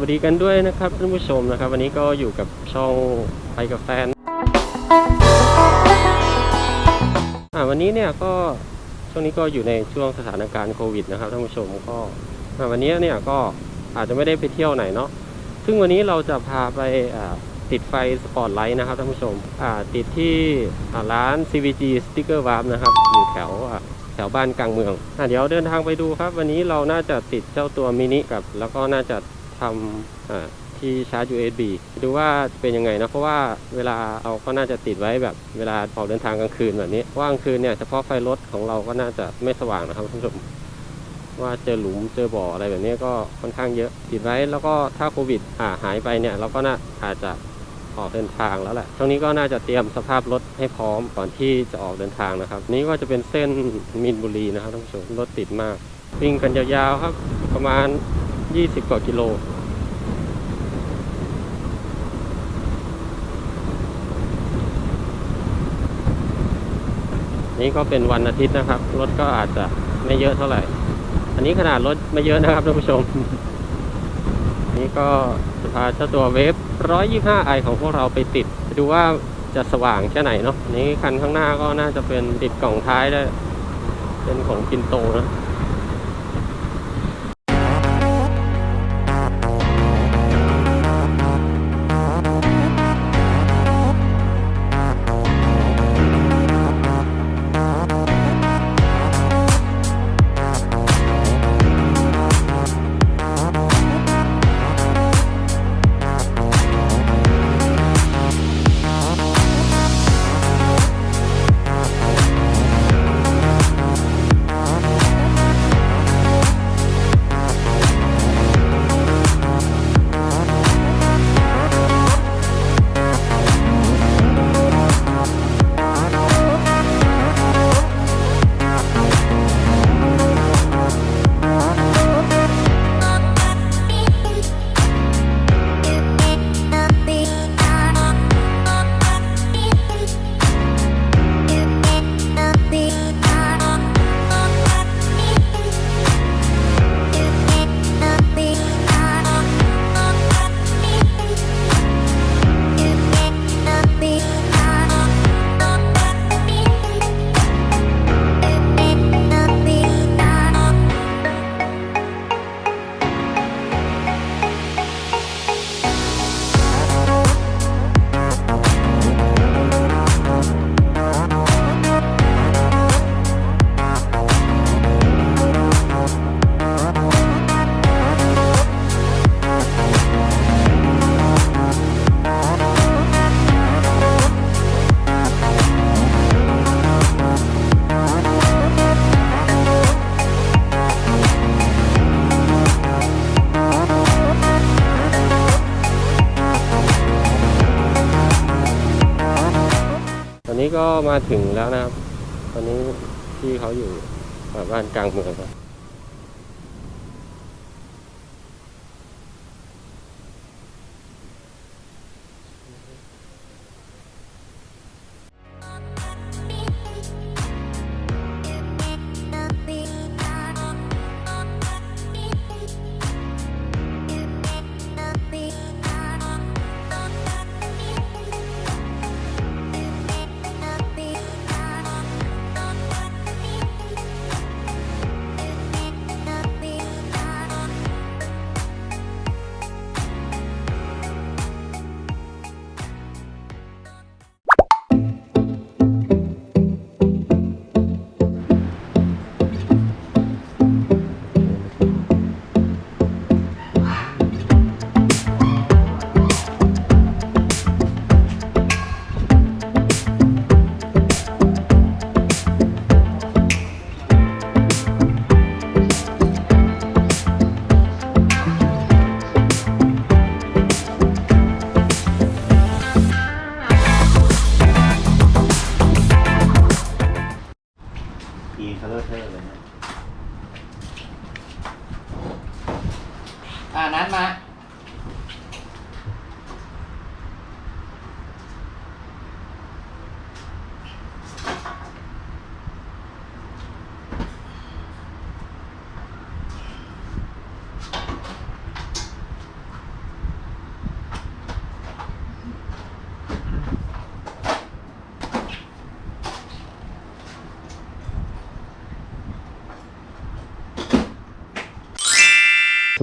วัสดีกันด้วยนะครับท่านผู้ชมนะครับ วันนี้ก็อยู่กับช่องไปกับแฟนอ่าวันนี้เนี่ยก็ช่วงนี้ก็อยู่ในช่วงสถานการณ์โควิดนะครับท่านผู้ชมก็อ่าวันนี้เนี่ยก็อาจจะไม่ได้ไปเที่ยวไหนเนาะซึ่งวันนี้เราจะพาไปอ่าติดไฟสปอตไลท์นะครับท่านผู้ชมอ่าติดที่อ่าร้าน CVG Sticker Warp นะครับอยู่แถวอ่าแถวบ้านกลางเมืองอะเดี๋ยวเดินทางไปดูครับ วันนี้เราน่าจะติดเจ้าตัวมินิกับ แล้วก็น่าจะ ทำที่ชาร์จ USB ดูว่าเป็นยังไงนะเพราะว่าเวลาเราก็น่าจะติดไว้แบบเวลาออกเดินทางกลางคืนแบบนี้ว่ากลางคืนเนี่ยเฉพาะไฟรถของเราก็น่าจะไม่สว่างนะครับท่านผู้ชมว่าเจอหลุมเจอบ่ออะไรแบบนี้ก็ค่อนข้างเยอะติดไว้แล้วก็ถ้าโควิดหายไปเนี่ยเราก็น่าอาจจะออกเดินทางแล้วแหละช่วงนี้ก็น่าจะเตรียมสภาพรถให้พร้อมก่อนที่จะออกเดินทางนะครับ นี้ก็จะเป็นเส้นมินบุรีนะครับท่านผู้ชมรถติดมาก วิ่งกันยาวๆครับประมาณ 20 กว่ากิโล นี่ก็เป็นวันอาทิตย์นะครับ รถก็อาจจะไม่เยอะเท่าไหร่ อันนี้ขนาดรถไม่เยอะนะครับท่านผู้ชม นี่ก็จะพาเจ้าตัวเวฟ 125i ของพวกเราไปติดไปดูว่าจะสว่างแค่ไหนเนาะ นี้คันข้างหน้าก็น่าจะเป็นติดกล่องท้ายได้ เป็นของกินโตนะ มาถึงแล้วนะครับ ตอนนี้ที่เขาอยู่บบบ้านกลางเมืองครับ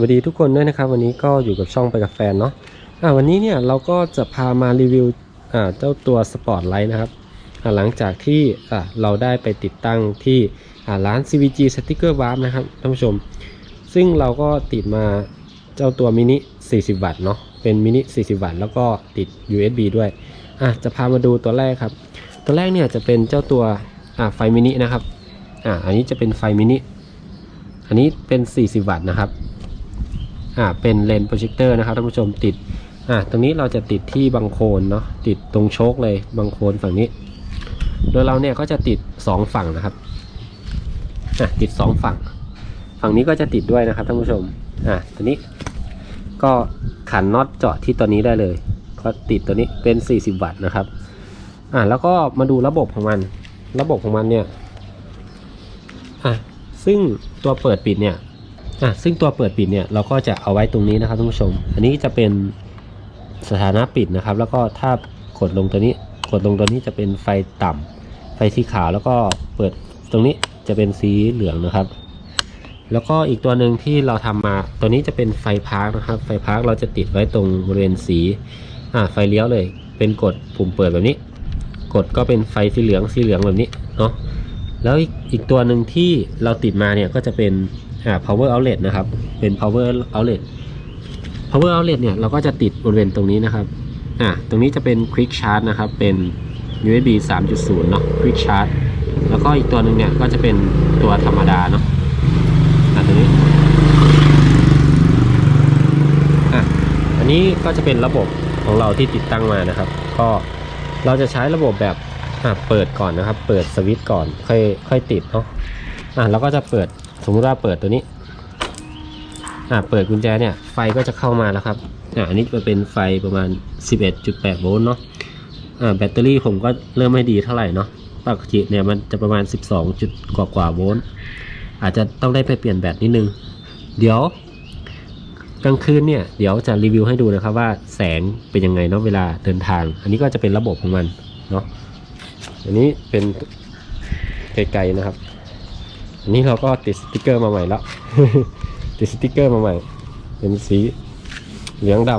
วัสดีทุกคนด้วยนะครับวันนี้ก็อยู่กับช่องไปกับแฟนเนาะอ่าวันนี้เนี่ยเราก็จะพามารีวิวเจ้าตัวสปอร์ตไลท์นะครับหลังจากที่เราได้ไปติดตั้งที่อ่าร้าน CVG Sticker Warp นะครับท่านผู้ชม ซึ่งเราก็ติดมาเจ้าตัวมินิ 40 วัตต์เนาะเป็นมินิ 40 วัตต์แล้วก็ติด USB ด้วยะจะพามาดูตัวแรกครับ ตัวแรกเนี่ยจะเป็นเจ้าตัวไฟมินินะครับออันนี้จะเป็นไฟมินิอันนี้เป็น 40 วัตต์นะครับ อ่าเป็นเลนส์โปรเจคเตอร์นะครับท่านผู้ชมติดอ่าตรงนี้เราจะติดที่บังโคนเนาะติดตรงโชคเลยบังโคนฝั่งนี้ โดยเราเนี่ยก็จะติด 2 ฝั่งนะครับอะติด 2 ฝั่ง ฝั่งนี้ก็จะติดด้วยนะครับท่านผู้ชมอ่าตัวนี้ก็ขันน็อตเจาะที่ตัวนี้ได้เลยก็ติดตัวนี้เป็น 40 วัตต์นะครับอ่าแล้วก็มาดูระบบของมัน ระบบของมันเนี่ยอะซึ่งตัวเปิดปิดเนี่ย อะซึ่งตัวเปิดปิดเนี่ยเราก็จะเอาไว้ตรงนี้นะครับท่านผู้ชม อันนี้จะเป็นสถานะปิดนะครับ แล้วก็ถ้ากดลงตัวนี้ กดลงตัวนี้จะเป็นไฟต่ำไฟสีขาวแล้วก็เปิดตรงนี้จะเป็นสีเหลืองนะครับ แล้วก็อีกตัวหนึ่งที่เราทำมาตัวนี้จะเป็นไฟพาร์คนะครับ ไฟพาร์คเราจะติดไว้ตรงบริเวณสีอ่าไฟเลี้ยวเลย เป็นกดปุ่มเปิดแบบนี้ กดก็เป็นไฟสีเหลืองสีเหลืองแบบนี้เนาะแล้วอีกอีกตัวหนึ่งที่เราติดมาเนี่ยก็จะเป็น อ่า power outlet นะครับ เป็น power outlet power outlet เนี่ยเราก็จะติดบริเวณตรงนี้นะครับ อ่า ตรงนี้จะเป็น quick charge นะครับ เป็น USB 3.0 เนาะ quick charge แล้วก็อีกตัวหนึ่งเนี่ยก็จะเป็นตัวธรรมดาเนาะอ่าตัวนี้อะอันนี้ก็จะเป็นระบบของเราที่ติดตั้งมานะครับ ก็เราจะใช้ระบบแบบอะเปิดก่อนนะครับ เปิดสวิตช์ก่อน ค่อยค่อยติดเนาะอะเราก็จะเปิด สมมติว่าเปิดตัวนี้ อะเปิดกุญแจเนี่ย ไฟก็จะเข้ามาแล้วครับอะอันนี้จะเป็นไฟประมาณ 11.8 โวลต์เนาะอ่าแบตเตอรี่ผมก็เริ่มไม่ดีเท่าไหร่เนาะปกติเนี่ยมันจะประมาณ 12 จุดกว่ากว่าโวลต์อาจจะต้องได้ไปเปลี่ยนแบตนิดนึง เดี๋ยว กลางคืนเนี่ย เดี๋ยวจะรีวิวให้ดูนะครับว่าแสงเป็นยังไงเนาะเวลาเดินทาง อันนี้ก็จะเป็นระบบของมันเนาะอันนี้เป็นไกลๆนะครับ อันนี้เราก็ติดสติกเกอร์มาใหม่แล้วติดสติกเกอร์มาใหม่ เป็นสีเหลืองดำ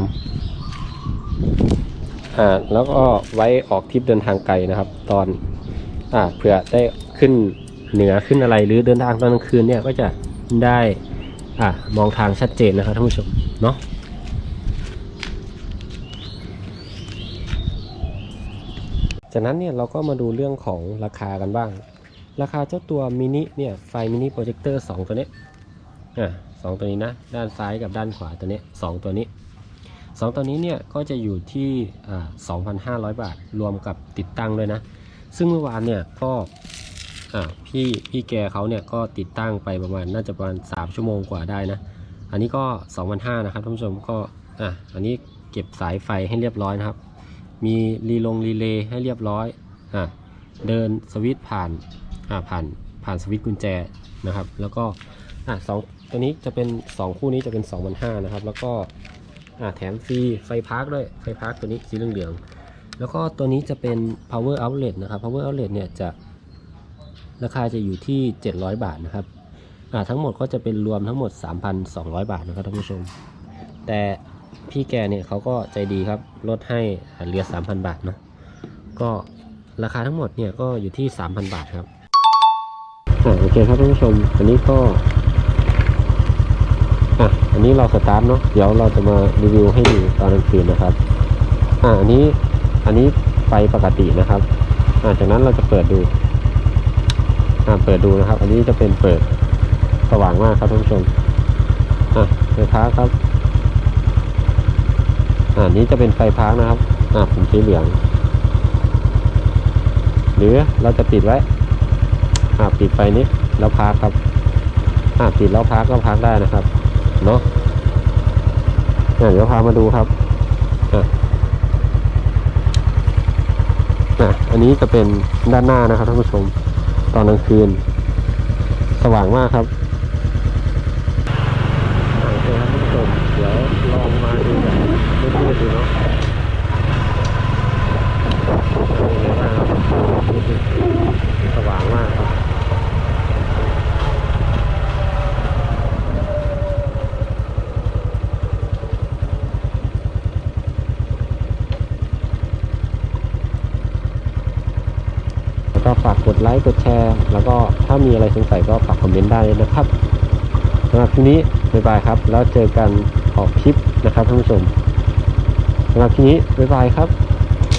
อ่าแล้วก็ไว้ออกทริปเดินทางไกลนะครับ ตอนอ่าเผื่อได้ขึ้นเหนือขึ้นอะไรหรือเดินทางตอนกลางคืนเนี่ยก็จะได้อ่ามองทางชัดเจนนะครับท่านผู้ชมเนาะจากนั้นเนี่ยเราก็มาดูเรื่องของราคากันบ้าง ราคาเจ้าตัวมินิเนี่ยไฟมินิโปรเจคเตอร์สองตัวนี้อะสองตัวนี้นะด้านซ้ายกับด้านขวาตัวนี้สองตัวนี้สองตัวนี้เนี่ยก็จะอยู่ที่อ่า2,500 บาทรวมกับติดตั้งด้วยนะ ซึ่งเมื่อวานเนี่ยก็อ่าพี่พี่แกเขาเนี่ยก็ติดตั้งไปประมาณน่าจะประมาณ 3 ชั่วโมงกว่าได้นะ อันนี้ก็2,500นะครับท่านผู้ชมก็อะอันนี้เก็บสายไฟให้เรียบร้อยนะครับ มีรีลงรีเลย์ให้เรียบร้อยอะเดินสวิตช์ผ่าน ผ่านผ่านสวิตช์กุญแจนะครับ แล้วก็อะสองตัวนี้จะเป็น 2 คู่นี้จะเป็น2 5 0 0นะครับ แล้วก็อ่าแถมฟรีไฟพาร์คด้วยไฟพาร์คตัวนี้สีเหลืองๆแล้วก็ตัวนี้จะเป็น power outlet นะครับ power outlet เนี่ยจะราคาจะอยู่ที่ 700 บาทนะครับอ่าทั้งหมดก็จะเป็นรวมทั้งหมด 3,200 บาทนะครับท่านผู้ชม แต่พี่แกเนี่ยเขาก็ใจดีครับลดให้เหลือ 3,000 บาทเนาะก็ราคาทั้งหมดเนี่ยก็อยู่ที่ 3,000 บาทครับ อ่าโอเคครับท่านผู้ชม อันนี้ก็ อะ อันนี้เราสตาร์ทเนาะ เดี๋ยวเราจะมารีวิวให้ดูตอนกลางคืนนะครับ อ่า อันนี้ อันนี้ไฟปกตินะครับ อ่า จากนั้นเราจะเปิดดู อ่า เปิดดูนะครับ อันนี้จะเป็นเปิดสว่างมากครับท่านผู้ชม อะไฟฟ้าครับ อ่า นี้จะเป็นไฟพาร์คนะครับ อ่าผมสีเหลือง หรือเราจะปิดไว้ อ่าปิดไฟนี้แล้วพาร์ครับอ่าปิดแล้วพาร์คก็พาร์คได้นะครับ เนาะเดี๋ยวพามาดูครับอะอันนี้จะเป็นด้านหน้านะครับท่านผู้ชมตอนกลางคืน สว่างมากครับโอเคครับท่านผู้ชมเดี๋ยวลองมาดูแบบมืดๆดูเนาะเป็นไงบ้างครับสว่างมากครับ กดไลค์กดแชร์ แล้วก็ถ้ามีอะไรสงสัยก็ฝากคอมเมนต์ได้เลยนะครับสำหรับทีนี้บ๊ายบายครับ แล้วเจอกันออกคลิปนะครับท่านผู้ชมสำหรับทีนี้บ๊ายบายครับ